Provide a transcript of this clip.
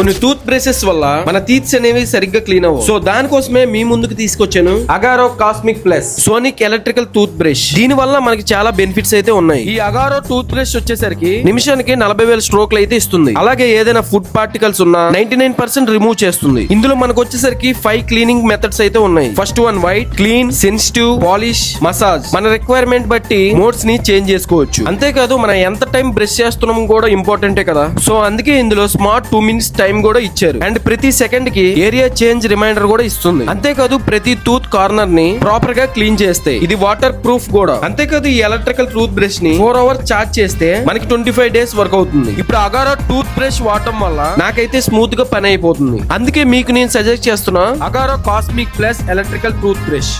కొన్ని tooth brushes వల్ల మన టీత్స్ అనేవి సరిగ్గా క్లీన్ అవ్వవు. సో దానికోసమే మీ ముందుకు తీసుకొచ్చాను. Agaro cosmic plus sonic electrical toothbrush దీని వల్ల మనకి చాలా బెనిఫిట్స్ అయితే ఉన్నాయి. ఈ అగారో టూత్ బ్రష్ వచ్చేసరికి నిమిషానికి నలభై వేల స్ట్రోక్లు అయితే ఇస్తుంది. అలాగే ఏదైనా ఫుడ్ పార్టికల్స్ ఉన్నా నైన్టీ నైన్ పర్సెంట్ రిమూవ్ చేస్తుంది. ఇందులో మనకు వచ్చేసరికి ఫైవ్ క్లీనింగ్ మెథడ్స్ అయితే ఉన్నాయి. First one white clean sensitive polish massage మన రిక్వైర్మెంట్ బట్టి మోడ్స్ని చేంజ్ చేసుకోవచ్చు. అంతేకాదు మనం ఎంత టైం బ్రష్ చేస్తున్నాం కూడా ఇంపార్టెంటే కదా. సో అందుకే ఇందులో స్మార్ట్ టూ మినిట్స్ టైం కూడా ఇచ్చారు. అండ్ ప్రతి సెకండ్కి ఏరియా చేంజ్ రిమైండర్ కూడా ఇస్తుంది. అంతేకాదు ప్రతి టూత్ కార్నర్ని ప్రాపర్గా క్లీన్ చేస్తే ఇది వాటర్ ప్రూఫ్ కూడా. అంతేకాదు ఈ ఎలక్ట్రికల్ టూత్ బ్రష్ని ఫోర్ అవర్ చార్జ్ చేస్తే మనకి ట్వంటీ ఫైవ్ డేస్ వర్క్ అవుతుంది. ఇప్పుడు అగారా టూత్ బ్రష్ వాడటం వల్ల నాకైతే స్మూత్గా పని అయిపోతుంది. అందుకే మీకు నేను సజెస్ట్ చేస్తున్నా Agaro cosmic plus electrical toothbrush